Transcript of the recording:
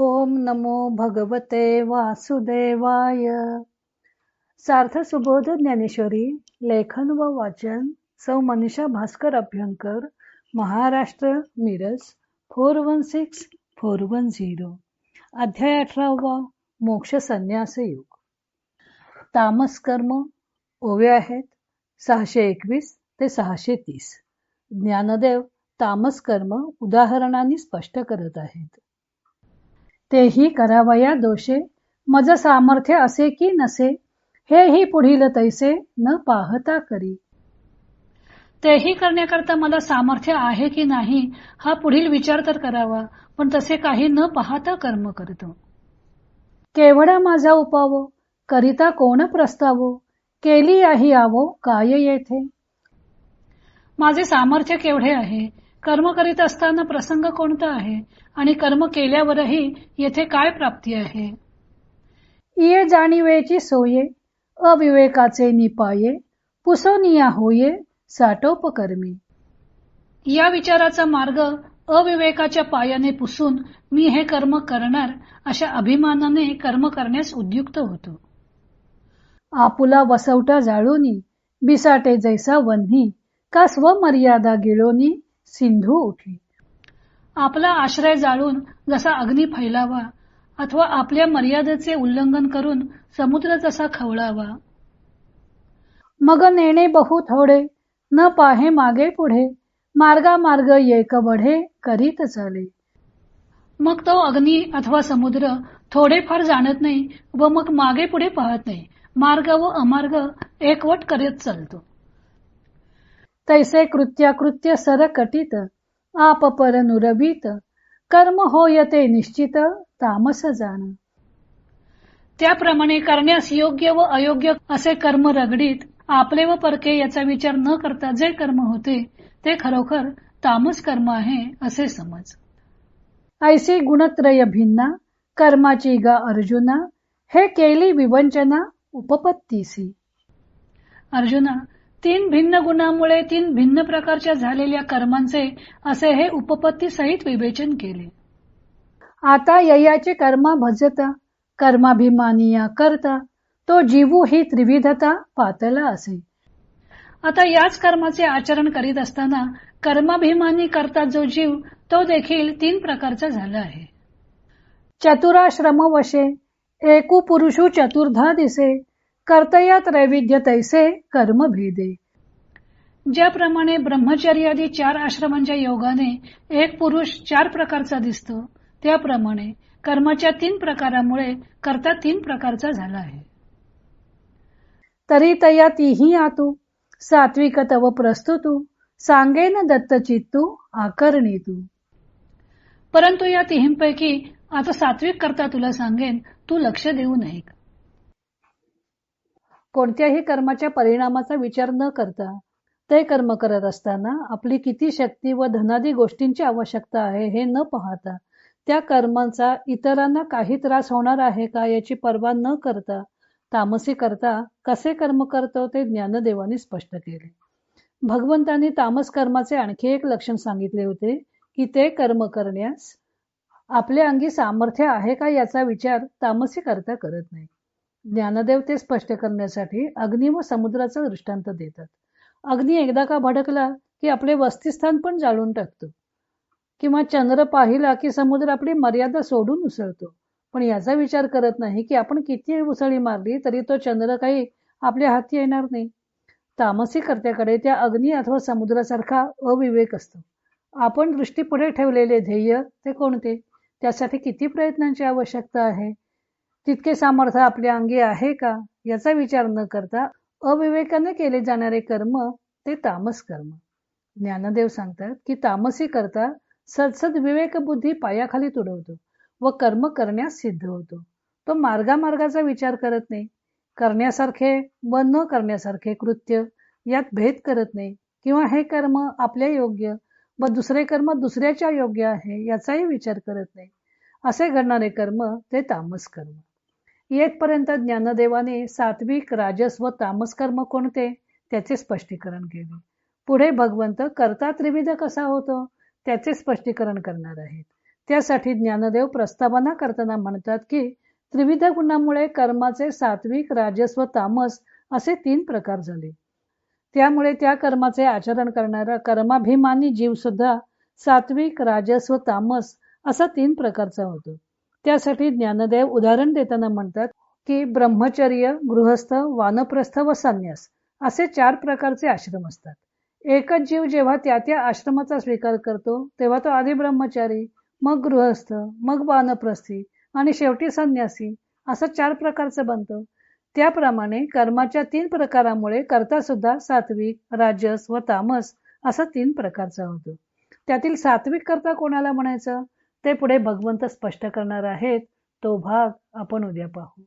ओम नमो भगवते वासुदेवाय. सार्थ सुबोध ज्ञानेश्वरी लेखन व वाचन Sau Manisha Bhaskar Abhyankar Maharashtra Miraj four one six four one zero. अध्याय अठरावा मोक्ष संन्यास युग. तामस कर्म ओवे आहेत सहाशे एकवीस ते सहाशे तीस. ज्ञानदेव तामस कर्म उदाहरणांनी स्पष्ट करत आहेत. तेही करावया दोषे. मज सामर्थ्य असे की नसे हेही पुढील तैसे न पाहता करी. तेही करण्याकरता मला सामर्थ्य आहे की नाही हा पुढील विचार तर करावा पण तसे काही न पाहता कर्म करतो. केवढा माझा उपावो करिता कोण प्रस्तावो केली आहे आवो काय येथे? माझे सामर्थ्य केवढे आहे कर्म करीत असताना प्रसंग कोणता आहे? आणि कर्म केल्यावरही येथे काय प्राप्ती आहे? ये जाणीवेची सोये अविवेकाचे निपाये पुसोनिया होये साठोपकर्मी या विचाराचा मार्ग अविवेकाच्या पायाने पुसून मी हे कर्म करणार अशा अभिमानाने कर्म करण्यास उद्युक्त होतो. आपुला वसवटा जाळोनी बिसाटे जैसा वन्ही का स्वमर्यादा गिळोनी सिंधू उठली. आपला आश्रय जाळून जसा अग्नी फैलावा अथवा आपल्या मर्यादेचे उल्लंघन करून समुद्र जसा खवळावा. मग नेणे बहु थोडे न पाहे मागे पुढे मार्गा मार्ग येक बढे करीत चाले. मग तो अग्नी अथवा समुद्र थोडेफार जाणत नाही व मग मागे पुढे पाहत नाही मार्ग व अमार्ग एकवट करीत चालतो. तैसे कृत्याकृत्य सरकटित आप पर नुरवीत कर्म होयते निश्चित तामस जाण त्याप्रमाणे करण्यास योग्य व अयोग्य असे कर्म रगडीत आपले व परके याचा विचार न करता जे कर्म होते ते खरोखर तामस कर्म आहे असे समज. ऐसी गुणत्रय भिन्ना कर्माची गा अर्जुना हे केली विवंचना उपपत्तीसी। अर्जुना तीन भिन्न गुणांमुळे तीन भिन्न प्रकारच्या झालेल्या कर्मांचे असे हे उपपत्ती सहित विवेचन केले. आता ययाचे कर्मा भजत कर्माभिमानिया करता तो जीवू ही त्रिविधता पातला असे. आता याच कर्माचे आचरण करीत असताना कर्माभिमानी करता जो जीव तो देखील तीन प्रकारचा झाला आहे. चतुराश्रम वशे एकू पुरुषू चतुर्धा दिसे कर्तया त्रैविध्य तैसे कर्म भेदे ज्याप्रमाणे ब्रह्मचर्यादी चार आश्रमांच्या योगाने एक पुरुष चार प्रकारचा दिसतो. त्याप्रमाणे कर्माच्या तीन प्रकारामुळे कर्ता तीन प्रकारचा झाला आहे. तरी तया तीही आतू सात्विक तव प्रस्तुतू सांगेन दत्त चित्तू आकरणी तू परंतु या तिहींपैकी आता सात्विक करता तुला सांगेन तू लक्ष देऊ नये. कोणत्याही कर्माच्या परिणामाचा विचार न करता ते कर्म करत असताना आपली किती शक्ती व धनादी गोष्टींची आवश्यकता आहे हे न पाहता त्या कर्मांचा इतरांना काही त्रास होणार आहे का याची पर्वा न करता तामसी करता कसे कर्म करतो ते ज्ञानदेवाने स्पष्ट केले. भगवंतांनी तामस कर्माचे आणखी एक लक्षण सांगितले होते की ते कर्म करण्यास आपल्या अंगी सामर्थ्य आहे का याचा विचार तामसी करता करत नाही. ज्ञानदेव ते स्पष्ट करण्यासाठी अग्नी व समुद्राचा दृष्टांत देतात. अग्नी एकदा का भडकला की आपले वस्तीस्थान पण जाळून टाकतो. किंवा चंद्र पाहिला की समुद्र आपली मर्यादा सोडून उसळतो. पण याचा विचार करत नाही की आपण किती उसळी मारली तरी तो चंद्र काही आपल्या हाती येणार नाही. तामसी कर्त्याकडे त्या अग्नी अथवा समुद्रासारखा अविवेक असतो. आपण दृष्टी पुढे ठेवलेले ध्येय ते कोणते? त्यासाठी किती प्रयत्नांची आवश्यकता आहे? तितके सामर्थ्य आपल्या अंगी आहे का याचा विचार न करता अविवेकाने केले जाणारे कर्म ते तामस कर्म. ज्ञानदेव सांगतात की तामसी करता सदसद विवेक बुद्धी पायाखाली तुडवतो व कर्म करण्यास सिद्ध होतो. तो मार्गामार्गाचा विचार करत नाही. करण्यासारखे व न करण्यासारखे कृत्य यात भेद करत नाही किंवा हे कर्म आपल्या योग्य व दुसरे कर्म दुसऱ्याच्या योग्य आहे याचाही विचार करत नाही. असे घडणारे कर्म ते तामस कर्म. येथपर्यंत ज्ञानदेवाने सात्विक राजस व तामस कर्म कोणते त्याचे स्पष्टीकरण केले. पुढे भगवंत कर्ता त्रिविध कसा होतो त्याचे स्पष्टीकरण करणार आहेत. त्यासाठी ज्ञानदेव प्रस्तावना करताना म्हणतात की त्रिविध गुणामुळे कर्माचे सात्विक राजस्व तामस असे तीन प्रकार झाले. त्यामुळे त्या कर्माचे आचरण करणारा कर्माभिमानी जीव सुद्धा सात्विक राजस्व तामस असा तीन प्रकारचा होतो. त्यासाठी ज्ञानदेव उदाहरण देताना म्हणतात की ब्रह्मचर्य गृहस्थ वानप्रस्थ व संन्यास असे चार प्रकारचे आश्रम असतात. एकच जीव जेव्हा त्या त्या आश्रमाचा स्वीकार करतो तेव्हा तो आधी ब्रह्मचारी मग गृहस्थ मग वानप्रस्थी आणि शेवटी संन्यासी असं चार प्रकारचं बनतं. त्याप्रमाणे कर्माच्या तीन प्रकारामुळे कर्ता सुद्धा सात्विक राजस व तामस असा तीन प्रकारचा होतो. त्यातील सात्विक कर्ता कोणाला म्हणायचं? ते पुढे भगवंत स्पष्ट करणार आहेत. तो भाग आपण उद्या पाहू.